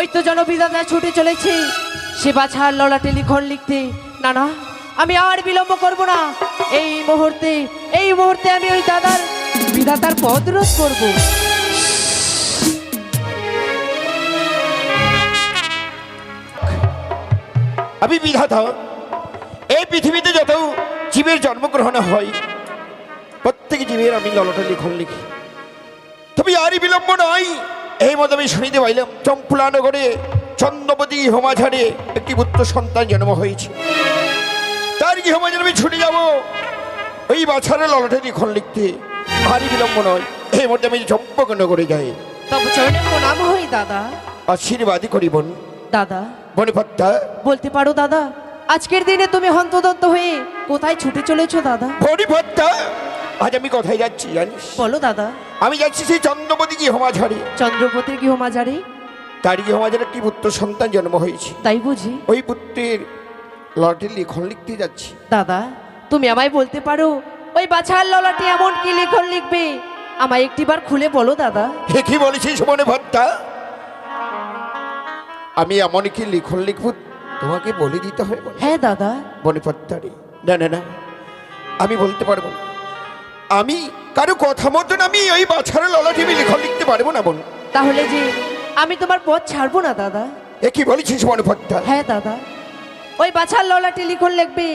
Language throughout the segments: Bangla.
ওই তো তো ছুটে চলেছে। সে বাছার ললাটে লিখন লিখতে। না না আমি আর বিলম্ব করব না। এই মুহূর্তে এই মুহূর্তে আমি ওই দাদার বিধাতার পদ রোধ করব। আমি বিধাতা, এই পৃথিবীতে যত জীবের জন্মগ্রহণ হয়, প্রত্যেক জীবের আমি ললটা লিখন লিখি। তবে আরই বিলম্ব নয়। এই মতো আমি শুনিতে পাইলাম চম্পুলা নগরে চন্দ্রপতি হোমাঝারে একটি পুত্র সন্তান জন্ম হয়েছে। তার কি গৃহমাঝারে আমি ছুটে যাব? ওই বাছারে ললটে লিখন লিখতে আরই বিলম্ব নয়। এই মধ্যে আমি যাই তবে চরণে প্রণাম হই দাদা। আশীর্বাদই করিবন দাদা। বনিপত্তা। বলতে পারো দাদা আজকের দিনে তুমি হন্তদন্ত হয়ে কোথায় ছুটে চলেছো দাদা? বনিপত্তা। আজ আমি কোথায় যাচ্ছি জানিস? বলো দাদা। আমি যাচ্ছি সেই চন্দ্রপতি কি গৃহমাঝারে। চন্দ্রপতির গৃহমাজারে তার কি গৃহমাঝারে একটি পুত্র সন্তান জন্ম হয়েছে। তাই বুঝি। ওই পুত্রের লটের লিখন লিখতে যাচ্ছি। দাদা তুমি আমায় বলতে পারো ওই বাছার ললাটি এমন কি লিখন লিখবে? আমায় একটিবার খুলে বলো দাদা। হে কি বলেছিস মনে ভত্তা আমি এমন কি লিখন লিখব তোমাকে বলে দিতে হবে হ্যাঁ? দাদা। বনিপত্তারে না না না। আমি বলতে পারব না। আমি কারও কথা মতন আমি ওই বাছারে ললাটি আমি লিখন লিখতে পারব না বোন। তাহলে যে আমি তোমার পথ ছাড়বো না দাদা? এ কি বলেছিস বনিপত্তা হ্যাঁ দাদা। ওই বাছার ললাটি লিখন লিখবে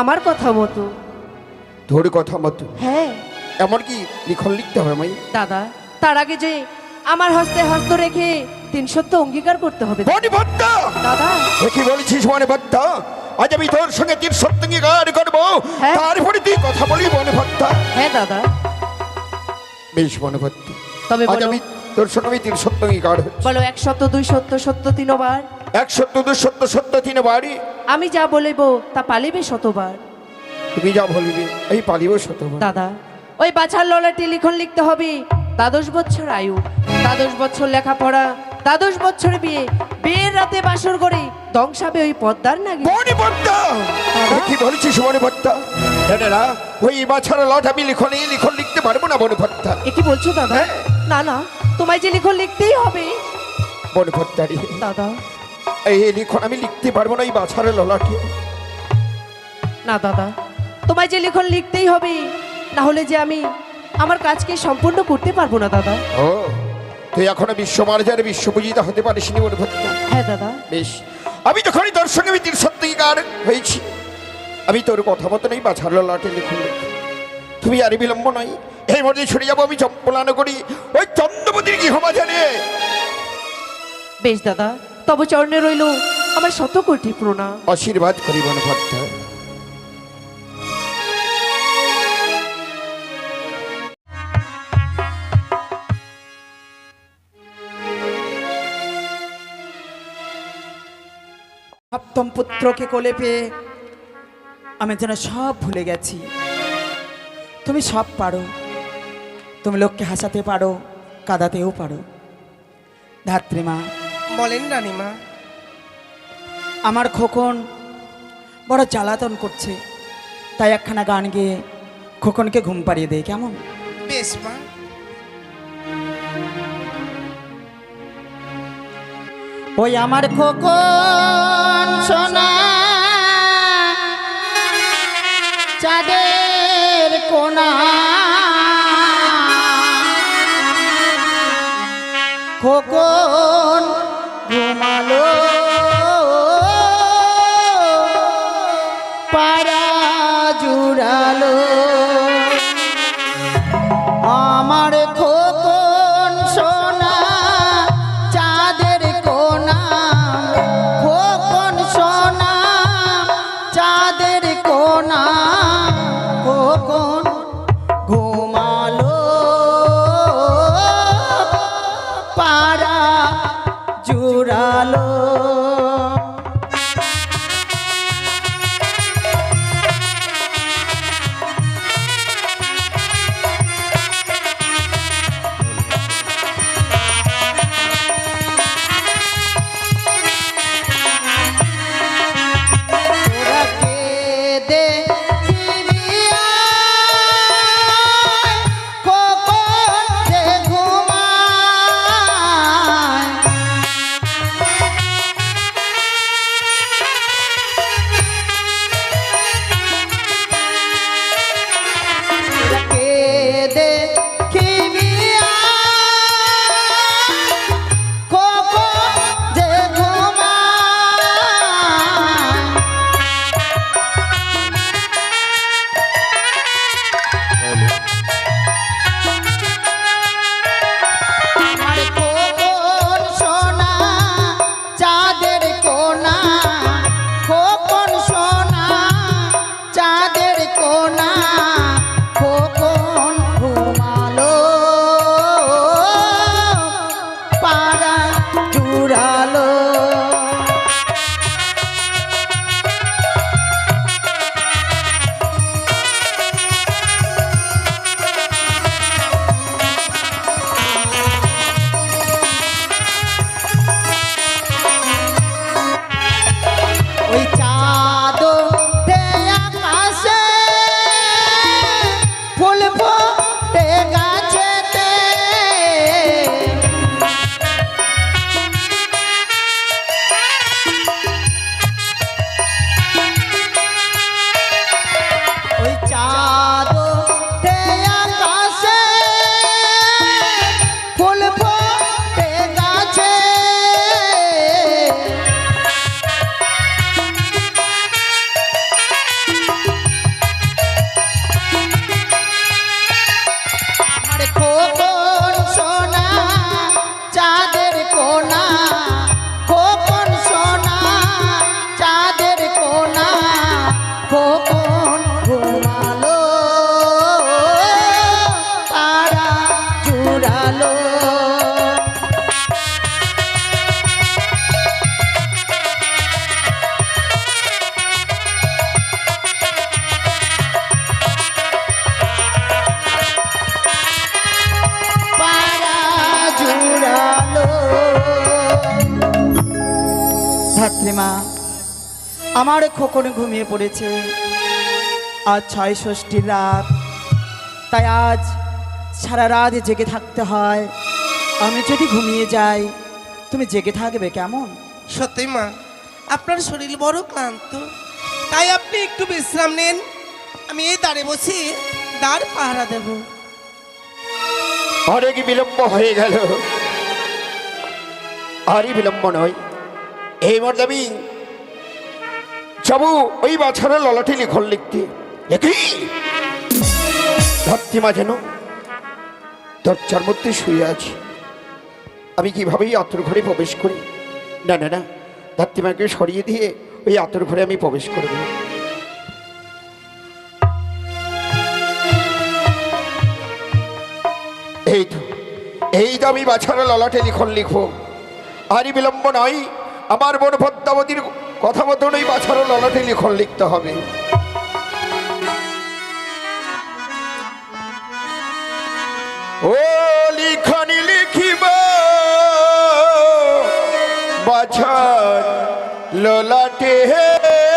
আমার কথা মতো। তোর কথা মতো? হ্যাঁ। এমন কি লিখন লিখতে হবে আমায় দাদা তার আগে যে আমার হস্তে হস্ত রেখে তিন সত্য অঙ্গীকার করতে হবে। দাদা। এ কি বলেছিস মনে ভত্তা আজ আমি তোর সঙ্গে তীর সপ্তঙ্গী গান করব। তারপরে তুই কথা বলি হ্যাঁ দাদা। বেশ তবে আজ আমি তোর সঙ্গে আমি তীর সপ্তঙ্গী গান বলো এক দুই সত্য সত্য তিনবার। এক সত্য দু সত্য সত্য তিন বাড়ি আমি যা বলিব তা পালিবে শতবার। তুমি যা বলিবে এই পালিব শতবার। দাদা ওই বাছার ললাটি লিখন লিখতে হবে। দ্বাদশ বছর আয়ু দ্বাদশ বছর লেখাপড়া দ্বাদশ বছর বিয়ে বিয়ের রাতে বাসর করে ধ্বংসাবে ওই পদ্মার নাকি এ কি বলেছিস না না ওই বাছারা লট আমি লিখন লিখন লিখতে পারব না ভত্তা এ কি বলছো দাদা? হ্যাঁ। না না তোমায় যে লিখন লিখতেই হবে। মনে ভত্তা রে দাদা। এই লিখন আমি লিখতে পারব না এই বাছারা ললাটি। না দাদা তোমায় যে লিখন লিখতেই হবে না হলে যে আমি আমার কাজকে সম্পূর্ণ করতে পারব না দাদা। ও তুই এখনও বিশ্ব মার্জারে বিশ্বপূজিতা হতে পারিস নি মনে ভত্তা হ্যাঁ দাদা। বেশ। আমি যখনই তোর সঙ্গে আমি তিন সত্যিকার হয়েছি আমি তোর কথা মতো নেই বা ছাড়লো লাটে লিখুন তুমি আর বিলম্ব নয় এই মধ্যে ছুটে যাব আমি চম্পলানো করি ওই চন্দ্রপতির গৃহমাঝারে বেশ দাদা তব চরণে রইল আমার শত কোটি প্রণাম। আশীর্বাদ করি বনভত্তা সপ্তম পুত্রকে কোলে পেয়ে আমি যেন সব ভুলে গেছি। তুমি সব পারো। তুমি লোককে হাসাতে পারো কাঁদাতেও পারো। ধাত্রীমা বলেন রানীমা। আমার খোকন বড় জ্বালাতন করছে। তাই একখানা গান গেয়ে খোকনকে ঘুম পাড়িয়ে দেয় কেমন? বেশ মা। ওই আমার খোকন সোনা। চাঁদের কোনা। খোকন valor. আমার খোকন ঘুমিয়ে পড়েছে। আজ ছয় ষষ্ঠীর রাত। তাই আজ সারা রাত জেগে থাকতে হয়। আমি যদি ঘুমিয়ে যাই তুমি জেগে থাকবে কেমন? সত্যি মা আপনার শরীর বড় ক্লান্ত। তাই আপনি একটু বিশ্রাম নেন। আমি এই দাঁড়ে বসে দাঁড় পাহারা দেব। অনেক বিলম্ব হয়ে গেল। আরই বিলম্ব নয়। এই মর্দামি যাব, ওই বাছারা ললাটে লিখন লিখতে। একই ধর্তিমা যেন দরজার মধ্যে শুয়ে আছে। আমি কিভাবেই আতর ঘরে প্রবেশ করি? না না না ধর্তিমাকে সরিয়ে দিয়ে ওই আতর ঘরে আমি প্রবেশ করব এই তো এই তো আমি বাছারা ললাটে লিখন লিখব। আরই বিলম্ব নয়, আমার বোন পদ্মাবতীর কথা মতন ওই বাছারও ললাটে লিখন লিখতে হবে। ও লিখনি লিখিব বাছার ললাটে ও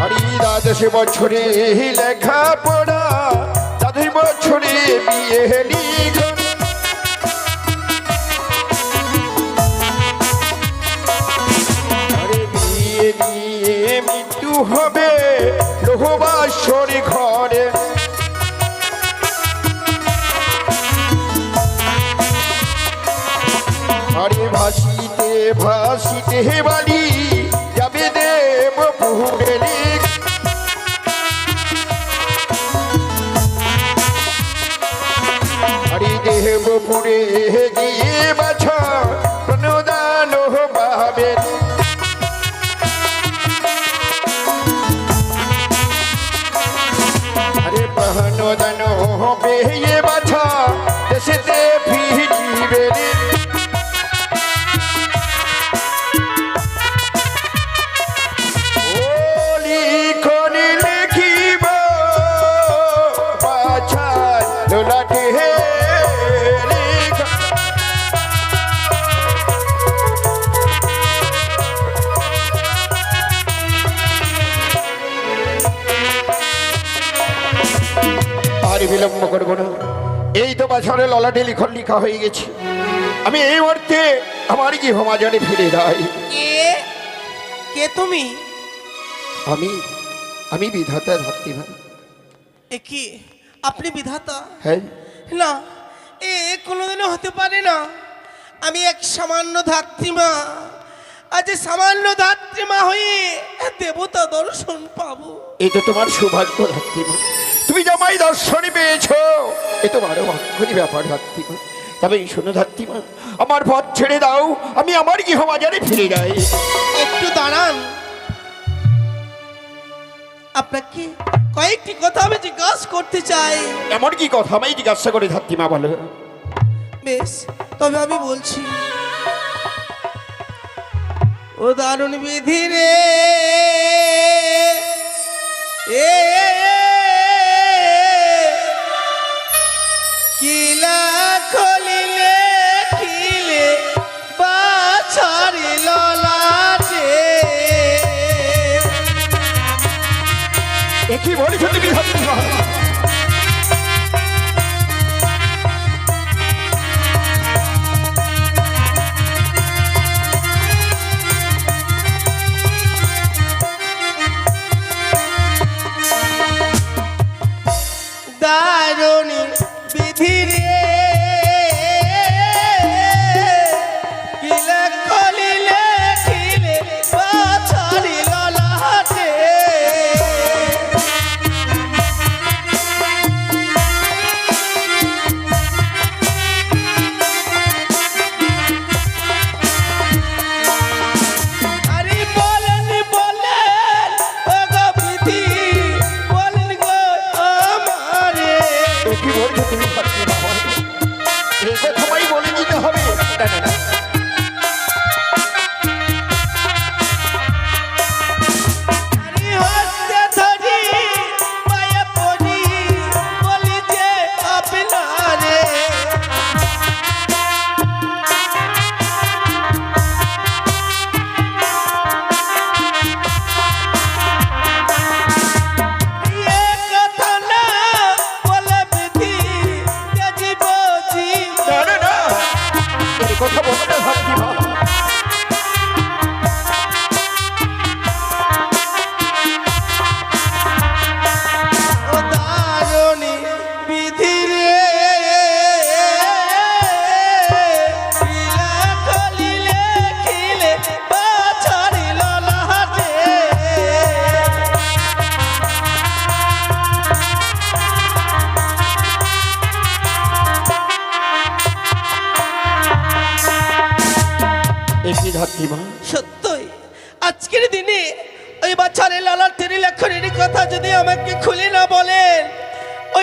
হরি দ্বাদশ বছরে লেখা পড়া দ্বাদশ বছরে বিয়ে বিয়ে নিয়ে মৃত্যু হবে লোহবাসর আরে ভাসিতে ভাসিতে বাড়ি যাবে দেব পুরে লিখ আরে দেবপুরে গিয়ে বাছা, প্রণদান পাবেন আরে প্রণদান হবে ললাটে লিখন লিখা হয়ে গেছে। আমি এই মুহূর্তে আমার কি হোমাজারে ফিরে যাই। কে? কে তুমি? আমি আমি বিধাতা ধরতে ভাই এ কি? আপনি বিধাতা? হ্যাঁ। না এ কোনোদিনও হতে পারে না। আমি এক সামান্য ধাত্রীমা। আজ সামান্য ধাত্রীমা হয়ে দেবতা দর্শন পাবো। এই তো তোমার সৌভাগ্য ধাত্রীমা তুমি জামাই দর্শনে পেয়েছ। এ তো ভাগ্যরই ব্যাপার ধাত্রীমা তবে শোনো ধাত্রীমা আমার পথ ছেড়ে দাও আমি আমার গৃহবাজারে ফিরে যাই। একটু দাঁড়ান। আপনাকে কয়েকটি কথা আমি জিজ্ঞাসা করতে চাই। এমন কি কথা আমি জিজ্ঞাসা করে ধাত্রীমা বলো? বেশ তবে আমি বলছি। ও দারুণ বিধি রে। এ কিলা খলিলে খিলে বাছারিল লাটে একই বলি সত্যি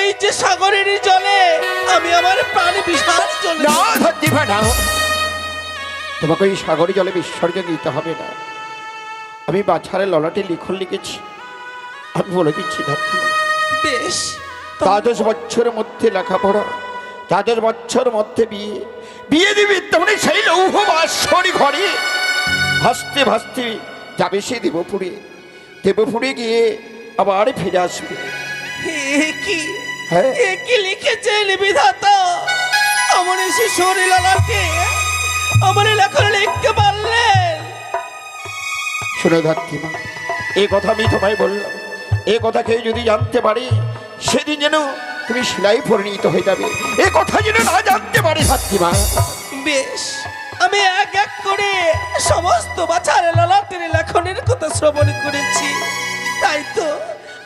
ওই যে সাগরের জলে আমি আমার প্রাণ চলে না মা না। তোমাকে ওই সাগরে জলে বিসর্জন দিতে হবে না। আমি বাছারে ললাটে লিখন লিখেছি আমি বলে দিচ্ছি ধাত্রী বেশ দ্বাদশ বছরের মধ্যে লেখাপড়া দ্বাদশ বছর মধ্যে বিয়ে। বিয়ে দিবি তেমনি সেই লৌহ বাসরি ঘরে। ভাসতে ভাসতে যাবে সে দেবপুরে। দেবপুরে গিয়ে আবার ফিরে আসবে। এ কি হ্যাঁ। এ কি লিখেছেন বিধাতা? আমার এসে লালাকে আমার লেখন লিখতে পারলেন। শুনে ধাত্রীমা এই কথা আমি তোমায় বললাম। এই কথা কেউ যদি জানতে পারে সেদিন যেন তুমি সেলাই পরিণত হয়ে যাবে। এ কথা যেন না জানতে পারে ধাত্রীমা বেশ আমি এক এক করে সমস্ত বাছার লালাটের লেখনের কথা শ্রবণ করেছি। তাই তো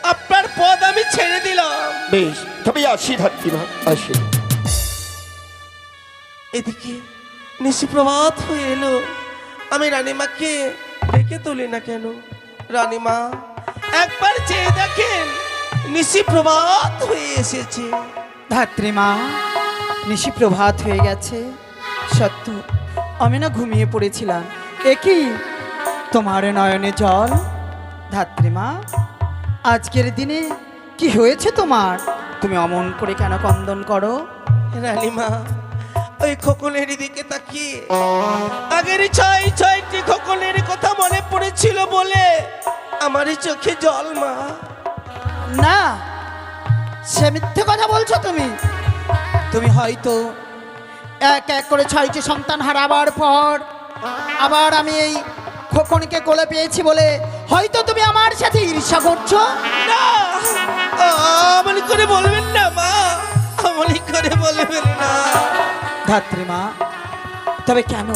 আপনার পদ আমি ছেড়ে দিলাম। বেশ তবে আসি ধাত্রীমা আসি। এদিকে নিশি প্রভাত হয়ে এলো। আমি রানীমাকে ডেকে তুলি না কেন? রানীমা একবার চেয়ে দেখেন নিশি প্রভাত হয়ে এসেছে। ধাত্রীমা নিশি প্রভাত হয়ে গেছে। সত্য আমি না ঘুমিয়ে পড়েছিলাম। একই তোমার নয়নে জল? ধাত্রীমা আজকের দিনে কি হয়েছে তোমার? তুমি অমন করে কেন কন্দন করো? রানীমা ওই খোকনের দিকে তাকিয়ে। আগের ছয় ছয়টি খোকনের কথা মনে পড়েছিল বলে আমারই চোখে জল মা। না সে মিথ্যে কথা বলছো তুমি। তুমি হয়তো এক এক করে ছয়টি সন্তান হারাবার পর আবার আমি এই খোকনকে কোলে পেয়েছি বলে হয়তো তুমি আমার সাথে ঈর্ষা করছ? না আমলি করে বলবেন না মা। আমলি করে বলবেন না। ধাত্রীমা তবে কেন?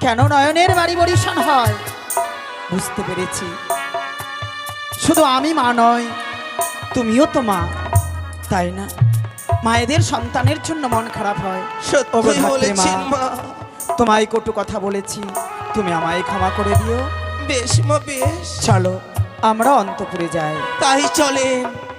কেন নয়নের বাড়ি বরিশান হয়? বুঝতে পেরেছি। শুধু আমি মা নয় তুমিও তো মা। তাই না? মায়েদের সন্তানের জন্য মন খারাপ হয়। মা। তোমায় কটু কথা বলেছি। তুমি আমায় ক্ষমা করে দিও। বেশ মা বেশ। চলো আমরা অন্তপুরে যাই। তাই চলেন